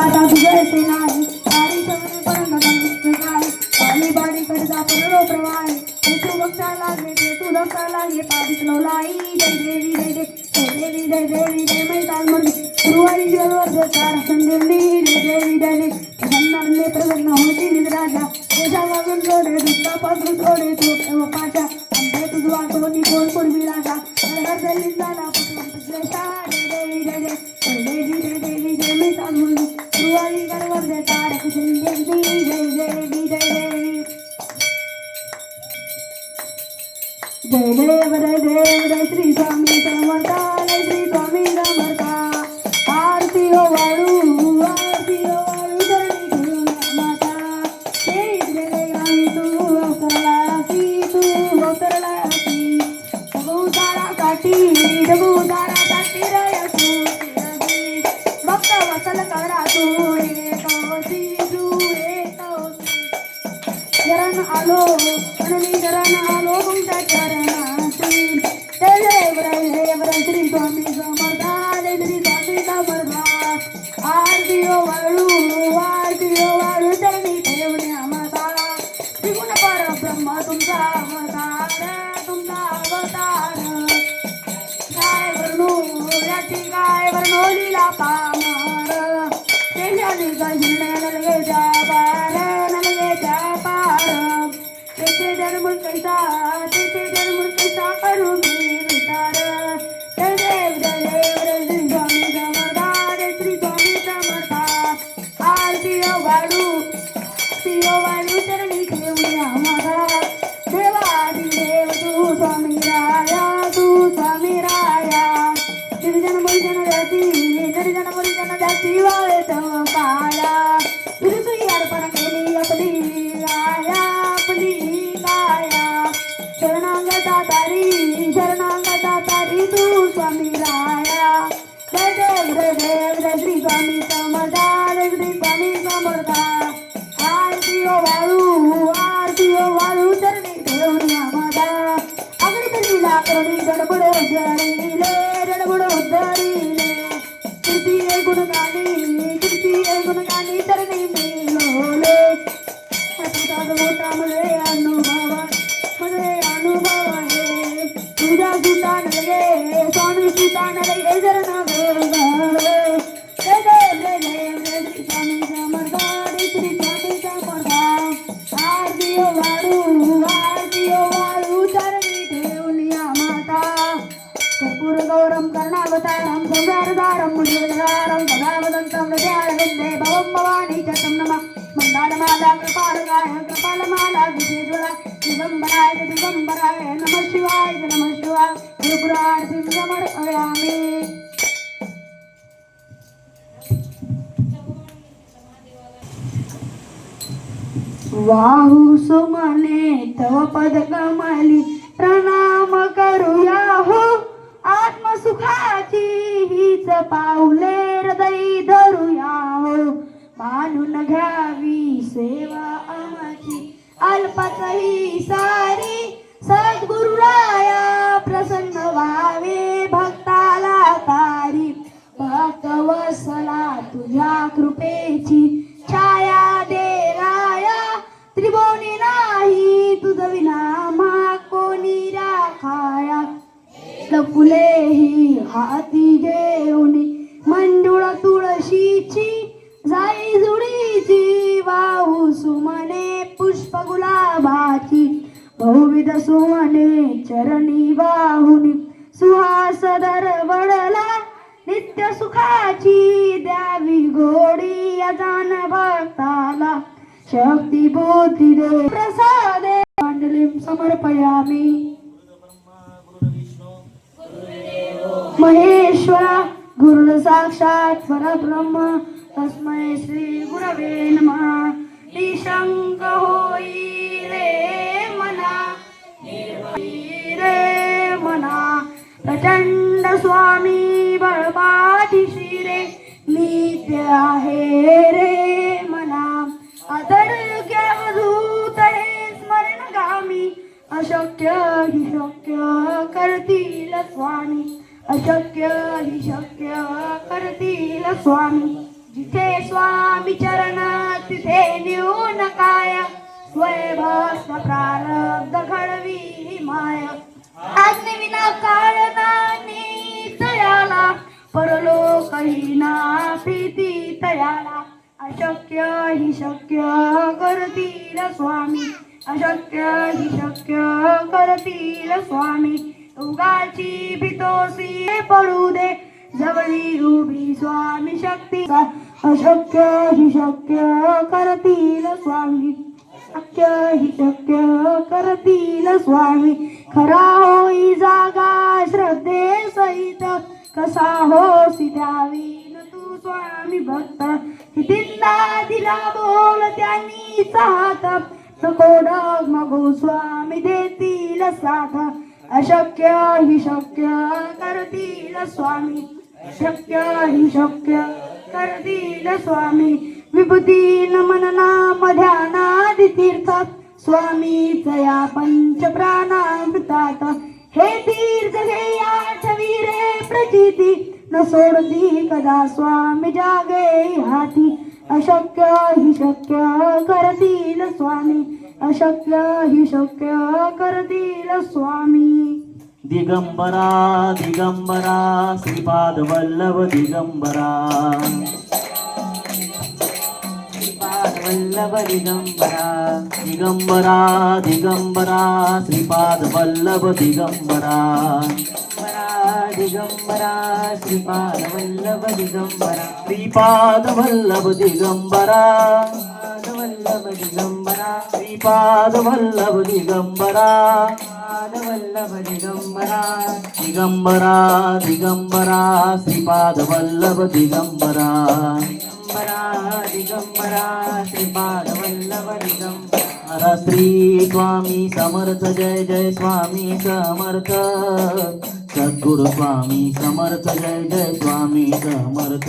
पाटा तुझं नाही. तारी काय पाणी बाडी तू बघता ते तू धक्का लाई जय देवी जय देवी. जय देवी जय देवी जय गुरुवारी जय देवी जय देवी. प्रसन्न प्रसन्न होती निद्राजा तेजा वागून जोडे दुसरा पासून थोडे तू पाचा आमचे तुझ वाटोनी कोण पूर्वी हर हर गुरुवारी गरवर दे तार जय जय जय देव जय देव जय श्री स्वामी समर्था श्री स्वामी चरण आलो म्हणून शरण आलो तुमच्या चरणाशी जय जय वरण जय श्री स्वामी समर्था जय श्री स्वामी समर्था आरती ओ वाळू आरती ओ वाळू चरणी ठेवण्या माता त्रिगुण पर ब्रह्म तुमचा अवतार तुमचा अवतार. काय वर्णू याची काय वर्णो लीला तेथे जन्म कैसा तेथे जन्म कैसा करू मी विचार जय देव जय देव जय श्री स्वामी समर्था जय श्री स्वामी समर्था आरती ओ वाडू सियो वाळू चरणी ठेवूया स्वामी राया जय देव जय देव जय श्री स्वामी समर्था जय श्री स्वामी आरती ओ वाळू आरती ओ वाळू चरणी ठेवून या माता कर्पूर गौरम कर्णावतारम संसारदारम मुनिवदारम सदावदंतं हृदयारविन्दे भवं भवानी च तं नमः मन्दारमाला वाहू सुमने तव पद कमली प्रणाम करूया हो. आत्मसुखाची हीच पाऊले हृदय धरूया हो. मानून घ्यावी सेवा आमाची. अल्पचही सारी सद्गुरुराया प्रसन्न व्हावे भक्ताला तारी. भक्त वसला तुझ्या कृपेची फुले ही हाती घेऊन मंजुळ तुळशीची जाई जुडीची वाहू सुमने पुष्प गुलाबाची बहुविध सुमने चरणी वाहुनी सुहास दरवडला नित्य सुखाची द्यावी गोडी अजान भक्ताला. शक्ती बोधी दे प्रसादे मंडलीं समर्पयामी. महेश्वरा गुरु साक्षात परब्रह्म तस्मै श्री गुरवे नमः. निशंक होई। अशक्य ही शक्य करतील स्वामी. जिथे स्वामी चरण तिथे नेऊन काय. स्वयंभस्म प्रारब्ध घडवी माय. आज्ञे विना काळ तयाला. परलोक ही ना प्रीती तयाला. अशक्य ही शक्य करतील स्वामी. अशक्य ही शक्य करतील स्वामी. उगाची भीतोसी पडू दे. जवळी उभी स्वामी शक्ती अशक्य हि शक्य करतील स्वामी. शक्य हि शक्य करतील स्वामी. खरा होई जागा श्रद्धे सहित कसा हो द्यावी न तू स्वामी भक्त? हितिंदा दिला बोल त्यांनी साथ सकोडग मगो स्वामी देतील साथ. अशक्य ही शक्य करतील स्वामी. शक्य ही शक्य करतील स्वामी. विभूती नमनना ध्यानादि तीर्थात स्वामी या पंच प्राणामृतात हे तीर्थ हे आठवीरे प्रचिती. न सोडती कदा स्वामी जागे हाती. अशक्य ही शक्य करतील स्वामी. अशक्य ही शक्य करतील स्वामी. दिगंबरा दिगंबरा श्रीपाद वल्लभ दिगंबरा. श्रीपाद वल्लभ दिगंबरा. दिगंबरा दिगंबरा श्रीपाद वल्लभ दिगंबरा. दिगंबरा श्रीपाद वल्लभ दिगंबरा. श्रीपाद वल्लभ दिगंबरा. वल्लभ दिगंबरा. श्रीपाद वल्लभ दिगंबरा. वल्लभ दिगंबरा. दिगंबरा दिगंबरा श्रीपाद वल्लभ दिगंबरा. दिगंबरा दिगंबरा श्रीपाद वल्लभ दिगंबरा श्री स्वामी समर्थ जय जय स्वामी समर्थ. सद्गुरु स्वामी समर्थ जय जय स्वामी समर्थ.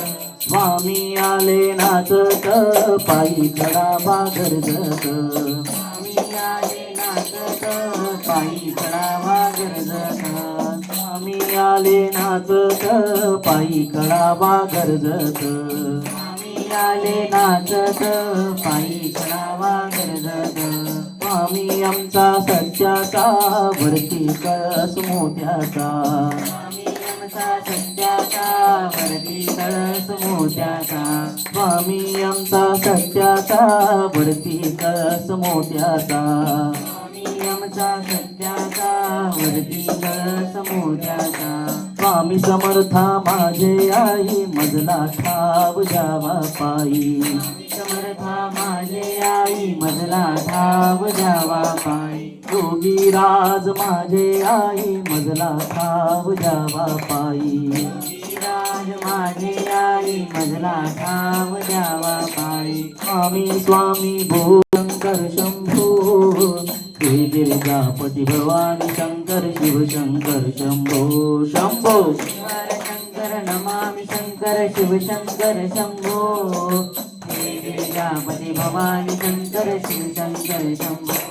स्वामी आले नाचत पायी कडा बागरजत मामी आले नाचत पायी कडा बागरजत स्वामी आले नाचत पायी कडा बागरजत स्वामी आले नाचत पायी कडा बागरजत स्वामी आमचा सत्याचा वरती कळस मोठ्याचा. सा सत्याचा वरती कळस मोत्याचा. स्वामी आमचा सत्याचा वरती कळस मोत्याचा. स्वामी आमचा सत्याचा वरती कळस मोत्याचा. स्वामी समर्था माझे आई मजला ठाव जावा पायी. समर्था माझे आई मजला ठाव जावा पायी. योगी राज माझे आई मजला ठाव जावा पायी. राज माझे आई मजला ठाव जावा पायी. स्वामी स्वामी भूशंकर शंभू. श्री गिरिजापती भवानी शंकर शिव शंकर शंभो. शंभो! शंकर नमामि शंकर शिव शंकर शंभो. हे गिरिजापती भवानी शंकर शिव शंकर शंभो.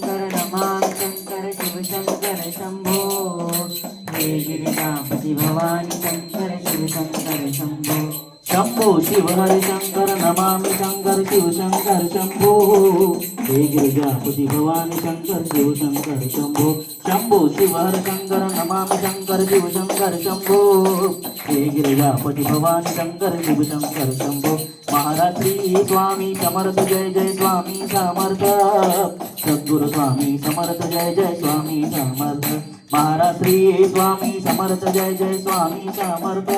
गिरिजापती भवानी शंकर शिव शंकर शंभो शिव हर शंकर नमामि शंकर शिव शंकर हे गिरिजापती भवानी शंकर शिव शंकर शंभो शिव हर शंकर नमामि शंकर शिव शंकर शंभो। हे गिरिजापती भवानी शंकर शिव शंकर शंभो स्वामी समर्थ जय जय स्वामी समर्थ। सद्गुरु स्वामी समर्थ जय जय स्वामी समर्थ। महाराज श्री स्वामी समर्थ जय जय स्वामी समर्थ.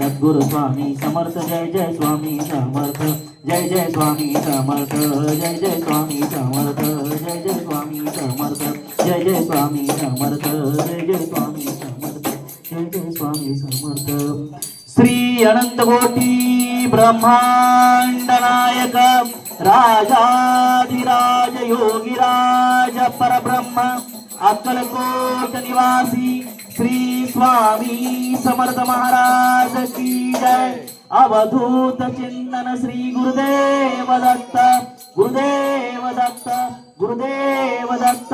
सद्गुरु स्वामी समर्थ जय जय स्वामी समर्थ. जय जय स्वामी समर्थ जय जय स्वामी समर्थ जय जय स्वामी समर्थ. जय जय स्वामी समर्थ जय जय स्वामी समर्थ जय जय स्वामी समर्थ. श्री अनंत कोटी ब्रह्मांड नायक राजाधिराज योगिराज परब्रह्म. अक्कलकोट निवासी श्री स्वामी समर्थ महाराज की जय। अवधूत चिंतन श्री गुरुदेव दत्त गुरुदेव दत्त गुरुदेव दत्त।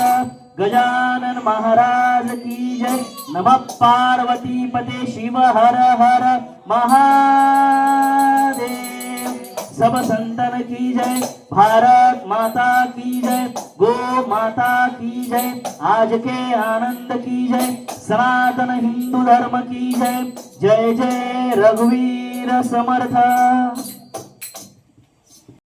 गजानन महाराज की जय। नम पार्वती पते शिव हर हर महादेव। सब संतन की जय। भारत माता की जय। गो माता की जय आज के आनंद की जय सनातन हिंदू धर्म की जय जय जय रघुवीर समर्थ।